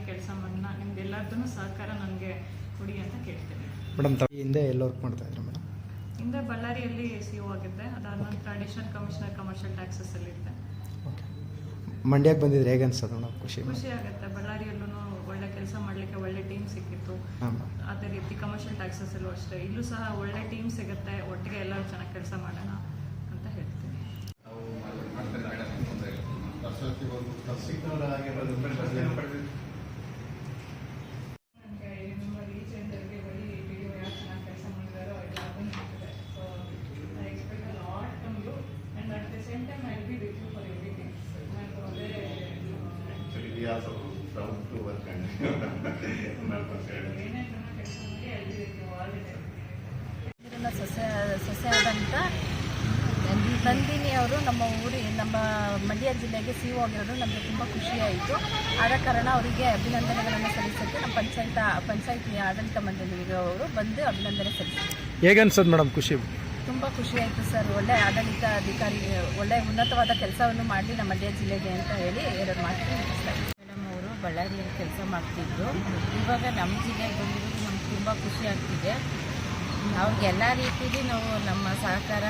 ಚೆನ್ನಾಗಿ ಕೆಲಸ ಮಾಡೋಣ ನಿಮ್ಗೆಲ್ಲರದ್ದು ಸಹಕಾರ ನನಗೆ ಕೊಡಿ ಅಂತ ಕೇಳ್ತೀನಿ ಮೇಡಮ್ ಹಿಂದೆ ಎಲ್ಲ ವರ್ಕ್ ಮಾಡ್ತಾ ಇದ್ರು ಮೇಡಮ್ ಹಿಂದೆ ಬಳ್ಳಾರಿಯಲ್ಲಿ ಸಿ ಒ ಆಗಿದ್ದೆ ಅದಾದ ನಂತರ ಅಡಿಷನಲ್ ಕಮಿಷನರ್ ಕಮರ್ಷಿಯಲ್ ಟ್ಯಾಕ್ಸಸ್ ಅಲ್ಲಿ ಇದ್ದೆ ಓಕೆ ಮಂಡ್ಯಕ್ಕೆ ಬಂದಿದ್ರೆ ಹೇಗೆ ಅನ್ಸೋದು ಮೇಡಮ್ ಖುಷಿ ಖುಷಿ ಆಗುತ್ತೆ ಬಳ್ಳಾರಿಯಲ್ಲೂ ಒಳ್ಳೆ ಕೆಲಸ ಮಾಡಲಿಕ್ಕೆ ಒಳ್ಳೆ ಟೀಮ್ ಸಿಕ್ಕಿತ್ತು ಅದೇ ರೀತಿ ಕಮರ್ಷಿಯಲ್ ಟ್ಯಾಕ್ಸಸ್ ಅಲ್ಲೂ ಅಷ್ಟೇ ಇಲ್ಲೂ ಸಹ ಒಳ್ಳೆ ಟೀಮ್ ಸಿಗುತ್ತೆ ಒಟ್ಟಿಗೆ ಎಲ್ಲರೂ ಚೆನ್ನಾಗಿ ಕೆಲಸ ಮಾಡೋಣ ಅಂತ ಹೇಳ್ತೀನಿ ನನಗೆ ಸಸ್ಯ ಸಸ್ಯವಾದಂಥ ನಂದಿನಿ ಅವರು ನಮ್ಮ ಊರಿ ನಮ್ಮ ಮಂಡ್ಯ ಜಿಲ್ಲೆಗೆ ಸಿ ಹೋಗಿರೋದು ನಮಗೆ ತುಂಬ ಖುಷಿಯಾಯಿತು. ಆದ ಕಾರಣ ಅವರಿಗೆ ಅಭಿನಂದನೆಗಳನ್ನು ಸಲ್ಲಿಸೋಕ್ಕೆ ನಮ್ಮ ಪಂಚಾಯತ್ ಪಂಚಾಯತಿ ಆಡಳಿತ ಮಂಡಳಿಯವರು ಬಂದು ಅಭಿನಂದನೆ ಸಲ್ಲಿಸಿದ್ರು. ಹೇಗೆ ಅನ್ಸೋದು ಮೇಡಮ್ ಖುಷಿ? ತುಂಬ ಖುಷಿಯಾಯಿತು ಸರ್. ಒಳ್ಳೆ ಆಡಳಿತ ಅಧಿಕಾರಿ ಒಳ್ಳೆ ಉನ್ನತವಾದ ಕೆಲಸವನ್ನು ಮಾಡಿ ನಮ್ಮ ಮಂಡ್ಯ ಜಿಲ್ಲೆಗೆ ಅಂತ ಹೇಳಿ ಎರಡು ಮಾತು ಬಳ್ಳಾರಿಯಲ್ಲಿ ಕೆಲಸ ಮಾಡ್ತಿದ್ರು. ಇವಾಗ ನಮ್ಮ ಜಿಲ್ಲೆಗೆ ಬಂದಿರೋದು ನಮ್ಗೆ ತುಂಬ ಖುಷಿ ಆಗ್ತಿದೆ. ಅವ್ರಿಗೆಲ್ಲ ರೀತಿಯಲ್ಲಿ ನಾವು ನಮ್ಮ ಸಹಕಾರ